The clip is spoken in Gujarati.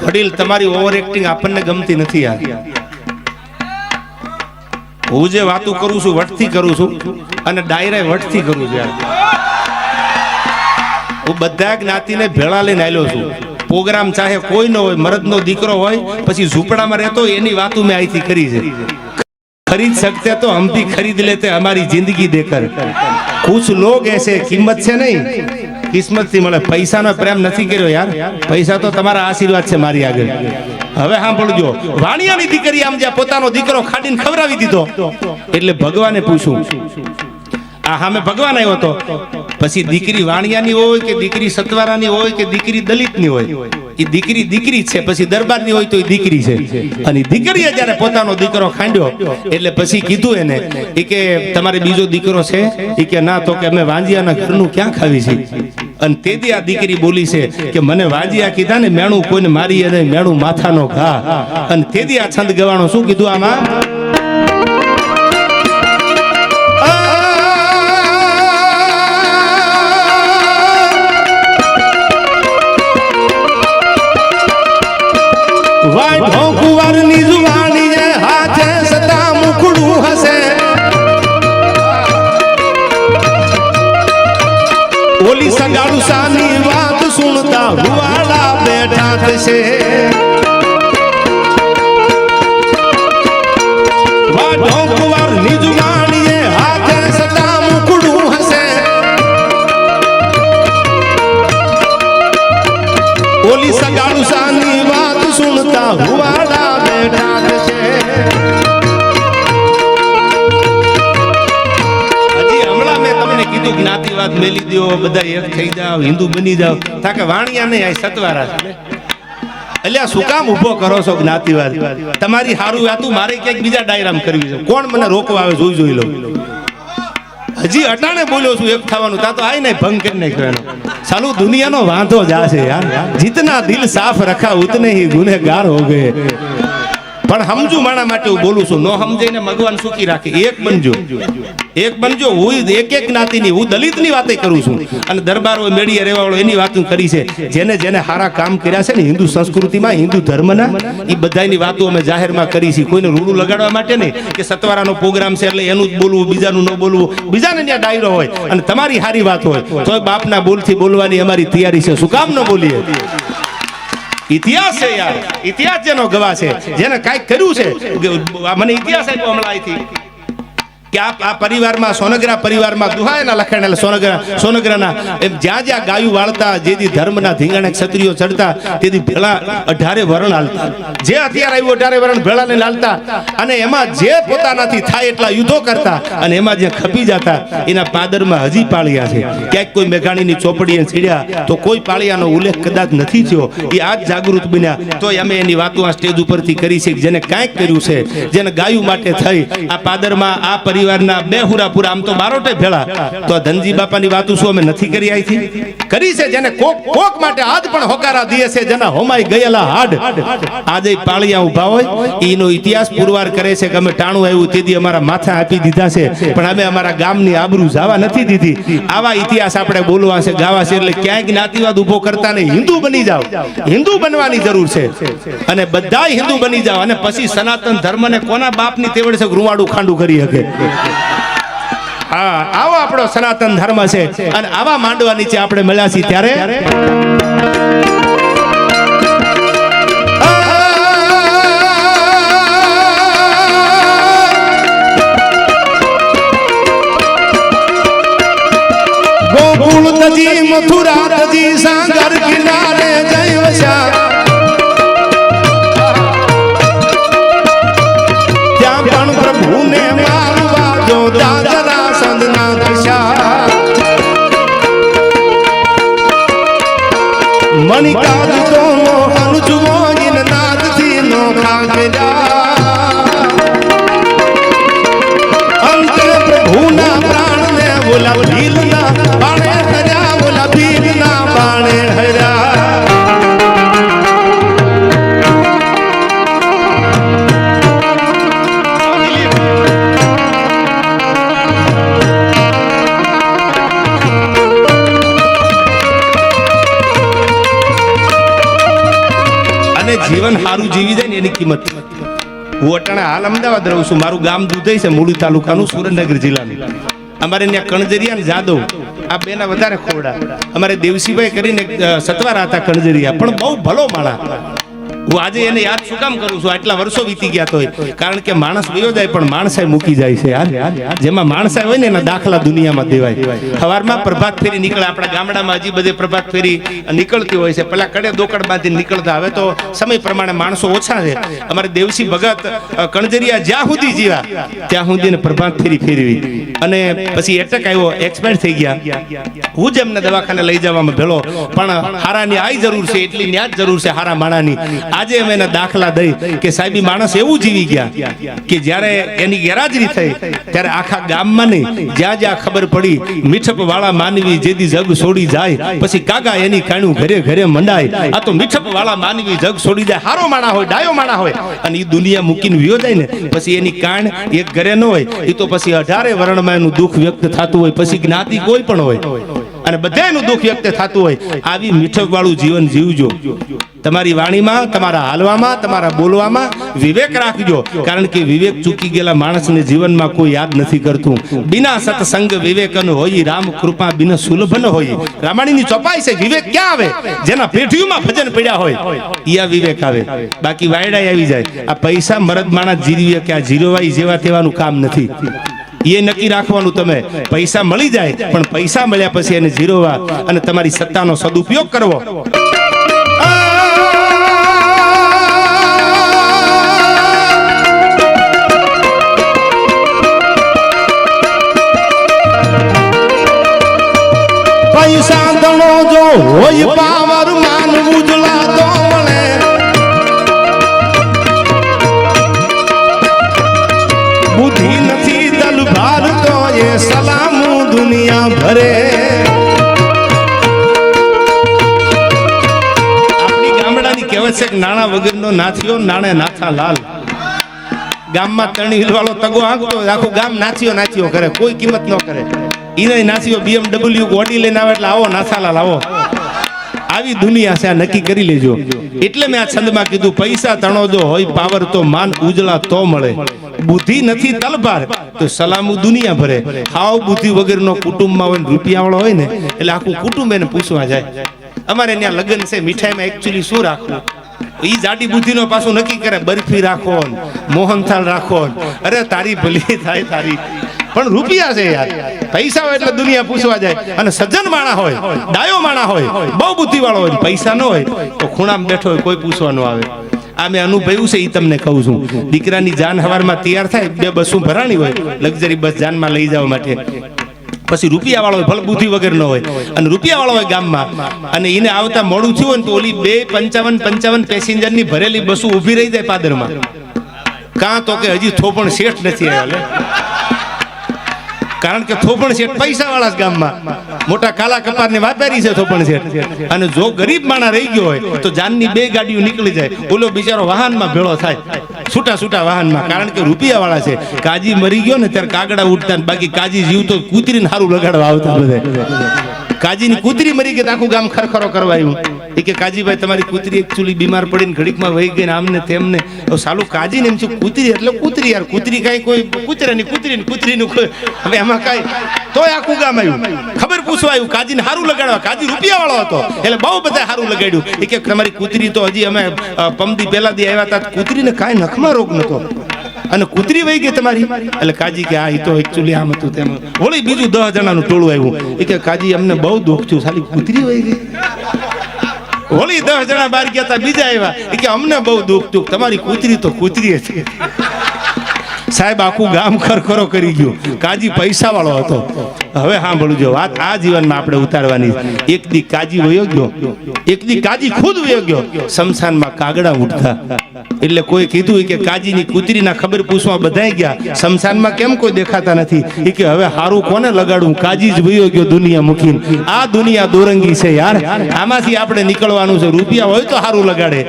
વડીલ તમારી ઓવર એક્ટિંગ આપણને ગમતી નથી યાર હું જે વાતો કરું છું વટથી કરું છું અને ડાયરા વટથી કરું છું યાર હું બધા જ્ઞાતિને ભેળા લઈને આવ્યો છું પ્રોગ્રામ ચાહે કોઈ ન હોય મરદનો દીકરો હોય પછી ઝૂંપડામાં રહેતો હોય એની વાતો મેં અહીંથી કરી છે खरीद सकते तो हम भी खरीद लेते हमारी जिंदगी देकर कुछ लोग ऐसे કિંમત છે નહીં કિસ્મતથી મળે. પૈસાનો પ્રેમ નથી કર્યો યાર. પૈસા તો તમારા આશીર્વાદ છે મારી આગળ. હવે સાંભળજો. વાણિયાની દીકરી આમ જ્યાં પોતાનો દીકરો ખાડીને ખવડાવી દીધો, એટલે ભગવાને પૂછ્યું, આ સામે ભગવાન આવ્યો હતો પછી દીકરી વાણિયાની હોય કે દીકરી સતવારાની હોય કે દીકરી દલિતની હોય? એ દીકરી દીકરી છે, પછી દરબારની હોય તો એ દીકરી છે. અને દીકરીએ જ્યારે પોતાનો દીકરો ખાંડ્યો, એટલે પછી કીધું એને, એ કે તમારે બીજો દીકરો છે? એ કે ના, તો કે અમે વાંજિયાના ઘરનું ક્યાં ખાવી છે? અને તેથી આ દીકરી બોલી છે કે મને વાંજિયા કીધા ને મેણું કોઈને મારી અને મેણું માથાનો ઘા. અને તેથી આ છંદ ગવાનો શું કીધું આમાં? વાઢો કુંવરની જુવાનીએ હાથે સદા મુખડું હશે. ઓલી સગાડું સાની વાત સુનતા હુવાડા બેઠા થશે. મેલી દો બધા એક થઈ જાવ હિન્દુ બની જાવ તાકે વાણિયા નહીં આ સતવારા છે. એટલે શું કામ ઊભો કરો છો જ્ઞાતિવાદ? તમારી સારું વાતું મારે ક્યાંક બીજા ડાયરામ કરવી છે. કોણ મને રોકવા આવે, જોઈ જોઈ લો હજી અટાણે બોલ્યો છું, એક થવાનું. તા તો આય નહીં, ભંગ કરી નાખ્યો એનો. સાલું દુનિયાનો વાંધો જ છે યાર. જીતના દિલ સાફ રખા ઉતને હી ગુનેગાર હો ગયે. પણ સમજુ માણા માટે હું બોલું છું. નો સમજાઈને ભગવાન સુખી રાખે. એક બનજો. એક બનજો. હું એક એક જ્ઞાતિની, હું દલિતની વાતે કરું છું. અને દરબાર મેળીએ રહેવાળો એની વાતો કરી છે. જેને જેને સારા કામ કર્યા છે ને, હિન્દુ સંસ્કૃતિમાં, હિન્દુ ધર્મના એ બધાની વાતો અમે જાહેરમાં કરી છે કોઈને રૂડું લગાડવા માટે નહીં, કે સતવારાનો પ્રોગ્રામ છે એટલે એનું જ બોલવું, બીજાનું ન બોલવું. બીજાને ત્યાં ડાયરો હોય અને તમારી સારી વાત હોય. તો બાપના બોલથી બોલવાની અમારી તૈયારી છે. શું કામ ન બોલીએ? ઇતિહાસ છે યાર. ઇતિહાસ જેનો ગવાહ છે. જેને કાંઈક કર્યું છે. મને ઇતિહાસ આપ્યો હમણાં અહીંથી કે આ આ પરિવારમાં સોનગરા પરિવારમાં દુહાયના લખાણ એટલે સોનગરા સોનગરાના એમ જ્યાં જ્યાં ગાયું વાળતા જેથી ધર્મના ધીંગાણે ક્ષત્રિયો ચડતા, તેથી ભેળા અઢારે વરણ હાલતા. જે હથિયાર આવ્યું, અઢારે વરણ ભેળાને લાલતા અને એમાં જે પોતાનાથી થાય એટલા યુદ્ધો કરતા અને એમાં જે ખપી જતા, એના પાદરમાં હજી પાળિયા છે. ક્યાંક કોઈ મેઘાણીની ચોપડીએ છીડ્યા, તો કોઈ પાળિયાનો ઉલ્લેખ કદાચ નથી થયો. એ આજ જાગૃત બન્યા. તો અમે એની વાતો આ સ્ટેજ ઉપરથી કરી છે જેને કાંઈક કર્યું છે, જેને ગાયું માટે થઈ, આ પાદરમાં આ પરિવારના બે હુરાપુરા, આમ તો બારોટે ભેળા. તો ધનજી બાપાની વાતો શું અમે નથી કરી અહીંથી કરી છે જેને કોક કોક માટે આજ પણ હોકારા દે છે, જેના હોમાઈ ગયેલા હાડ. આજે પાળિયા ઊભા હોય એનો ઇતિહાસ પુરવાર કરે છે કે અમે ટાણું આવ્યું, તેથી અમારા માથા આપી દીધા છે. પણ અમે અમારા ગામની આબરૂ જવા નથી દીધી. આવા ઇતિહાસ આપણે બોલવા છે, ગાવા છે, એટલે ક્યાંય જ્ઞાતિવાદ ઊભો કરતા નહીં. હિન્દુ બની જાઓ. હિન્દુ બનવાની જરૂર છે. અને બધા હિન્દુ બની જાઓ. અને પછી સનાતન ધર્મને કોના બાપની તેવડ છે રૂવાડું ખાંડું કરી શકે? હા આવો આપણો સનાતન ધર્મ છે. અને આવા માંડવા નીચે આપણે મળ્યા છીએ ત્યારે? மணிக்கா જીવન સારું જીવી જાય ને એની કિંમત. હું અટાણા હાલ અમદાવાદ રહું છું. મારું ગામ દુધઈ છે, મૂળી તાલુકાનું, સુરેન્દ્રનગર જિલ્લાનું. અમારે ત્યાં કણજરિયા જાદવ આ બેના વધારે ખોરડા. અમારે દેવસીભાઈ કરીને સતવારા હતા કણજરિયા, પણ બહુ ભલો માણા હું આજે એને યાદ શું કામ કરું છું? આટલા વર્ષો વીતી ગયા તો કારણ કે માણસ વયો જાય પણ માણસાઈ મૂકી જાય છે યાર. જેમાં માણસાઈ હોય ને એના દાખલા દુનિયામાં દેવાય. સવારમાં પ્રભાત ફેરી નીકળે, આપણા ગામડામાં હજી બધે પ્રભાત ફેરી નીકળતી હોય છે. પેલા કડે દોકડ બાંધી નીકળતા. હવે તો સમય પ્રમાણે માણસો ઓછા છે. અમારે દેવસી ભગત કણજરિયા જ્યાં સુધી જીવા, ત્યાં સુધી ને પ્રભાત ફેરી ફેરવી. અને પછી એટક આવ્યો એક્સપાયર થઈ ગયા. હું જ એમને દવાખાને લઈ જવામાં ભેળો. પણ હારાની આઈ જરૂર છે, એટલી ન્યાજ જરૂર છે હારા માણાની. આજે અમે એના દાખલા દઈ કે સાહેબી માણસ એવું જીવી ગયા કે જ્યારે એની ગેરહાજરી થઈ, ત્યારે આખા ગામમાં નહીં, જ્યાં જ્યાં ખબર પડી મીઠપ વાળા માનવી જેદી જગ છોડી જાય, પછી કાગા એની કાણું ઘરે ઘરે મંડાય. આ તો મીઠપ વાળા માનવી જગ છોડી જાય, હારો માણા હોય, ડાયો માણા હોય. અને એ દુનિયા મૂકીને વિયો જાય ને, પછી એની કાણ એક ઘરે ન હોય એ તો પછી અઢારે વર્ણમાં એનું દુઃખ વ્યક્ત થતું હોય, પછી જ્ઞાતિ કોઈ પણ હોય. અને બધાનું દુઃખ વ્યક્ત થતું હોય, આવી મીઠપ વાળું જીવન જીવજો. તમારી વાણીમાં, તમારા હાલવામાં, તમારા બોલવામાં વિવેક રાખજો. કારણ કે વિવેક ચૂકી ગયેલા માણસને જીવનમાં કોઈ યાદ નથી કરતું. બિના સત્સંગ વિવેકન હોય, રામ કૃપા બિના સુલભ ન હોય. રામાણીની ચોપાઈ છે, વિવેક ક્યાં આવે? જેના પેઢીઓમાં ભજન પડ્યા હોય, ઈયા વિવેક આવે. બાકી વાયડા આવી જાય. આ પૈસા મરદ માણસ જીરવીએ કે આ જીરોવાઈ જેવા તેવાનું કામ નથી. એ નક્કી રાખવાનું તમે. પૈસા મળી જાય, પણ પૈસા મળ્યા પછી એને જીરોવા અને તમારી સત્તાનો સદુપયોગ કરવો. પૈસા જો હોય પાવર માનવું નાણા વગરનો નાથિયો નાણે નાથા લાલ. ગામમાં તણી હિલવાળો તગો આંકતો આખું ગામ નાચીઓ નાચીઓ કરે, કોઈ કિંમત ન કરે. ઈને નાચીઓ BMW ગોડી લઈને આવે એટલે આવો નાથાલાલ, આવો. આવી દુનિયા છે, આ નક્કી કરી લેજો. એટલે મેં આ છંદમાં કીધું, પૈસા તણો જો હોય પાવર તો માન ઉજળા તો મળે. બુદ્ધિ નથી તલભાર તો સલામુ દુનિયા ભરે. હાવ બુદ્ધિ વગરનો કુટુંબમાં હોય રૂપિયાવાળો હોય ને, એટલે આખું કુટુંબ એને પૂછવા જાય. અમારે ત્યાં લગ્ન છે, મીઠાઈમાં એકચ્યુઅલી શું રાખવું? ઈ જાડી બુદ્ધિનો પાછું નક્કી કરે, બરફી રાખો મોહનથાલ રાખો અરે, તારી ભલી થાય, તારી. પણ રૂપિયા છે યાર. પૈસા હોય એટલે દુનિયા પૂછવા જાય. અને સજ્જન માણા હોય, ડાયો માણા હોય, બહુ બુદ્ધિ વાળો હોય, પૈસા ન હોય, તો ખૂણામાં બેઠો હોય, કોઈ પૂછવા ન આવે. આ મેં અનુભવ્યું છે એ તમને કહું છું. દીકરાની જાન હવારમાં તૈયાર થાય, બે બસો ભરાણી હોય, લક્ઝરી બસ જાનમાં લઈ જવા માટે. પછી રૂપિયા વાળો હોય વગર ન હોય. અને રૂપિયા વાળો હોય ગામમાં. અને એને આવતા મોડું થયું હોય ને તો ઓલી બે પંચાવન પંચાવન પેસેન્જરની ભરેલી બસો ઊભી રહી જાય પાદરમાં. કાં તો કે હજી થોપણ શેઠ નથી આવ્યા કારણ કે થોપણ શેઠ પૈસા વાળા ગામમાં. મોટા કાલા કપાર ને વાપરી છે થોપણ શેઠ. અને જો ગરીબ માણા રહી ગયો હોય, તો જાનની બે ગાડીઓ નીકળી જાય. ઓલો બિચારો વાહનમાં ભેળો થાય. છૂટા છૂટા વાહનમાં. કારણ કે રૂપિયા વાળા છે. કાજી મરી ગયો ને ત્યારે કાગડા ઉઠતા ને બાકી કાજી જીવતો કૂતરીને સારું લગાડવા આવતા બધે. કાજીની કૂતરી મરી ગઈ તો આખું ગામ ખરખરો કરવા આવ્યું. એ કે, કાજીભાઈ, તમારી કૂતરી એકચ્યુઅલી બીમાર પડીને ઘડીકમાં વહી ગઈ ને આમને તેમને સાલુ કાજીને એમ છે, કૂતરી એટલે કૂતરી યાર, કૂતરી કાંઈ કોઈ કૂતરાની કૂતરી કૂતરીનું કોઈ. હવે એમાં કાંઈ તોય આખું ગામ આવ્યું. ખબર પૂછવા આવ્યું, કાજીને સારું લગાડવા? કાજી રૂપિયા વાળો હતો. એટલે બહુ બધા સારું લગાડ્યું. એ કે, તમારી કૂતરી તો હજી અમે પમદી પહેલા દી આવ્યા હતા કૂતરીને કાંઈ નખમાં રોગ નતો અને કૂતરી વહી ગઈ તમારી? એટલે કાજી કે, આ ઈ તો એકચ્યુઅલી આમ હતું તેમ. વળી બીજું દસ જણાનું ટોળું આવ્યું. એ કે, કાજી, અમને બહુ દુઃખ થયું. સાલી કૂતરી વહી ગઈ. હોળી દસ જણા બાર ગયા હતા બીજા આવ્યા. કે અમને બહુ દુઃખ દુઃખ તમારી કૂતરી તો કૂતરી હતી સાહેબ, આખું ગામ ખરખરો કરી ગયું. કાજી પૈસા વાળો હતો. હવે સાંભળું જો, વાત આ જીવનમાં આપણે ઉતારવાની. એક દી કાજી વયો ગયો. એક દી કાજી ખુદ વયો ગયો. શમશાનમાં કાગડા ઉઠતા. એટલે કોઈ કીધું કે કાજીની કૂતરીના ખબર પૂછવા બધાય ગયા. શમશાનમાં કેમ કોઈ દેખાતા નથી? એ કે હવે હારું કોને લગાડું? કાજી જ ભયો ગયો દુનિયા મૂકીને. આ દુનિયા દોરંગી છે યાર. આમાંથી આપણે નીકળવાનું છે. રૂપિયા હોય તો હારું લગાડે.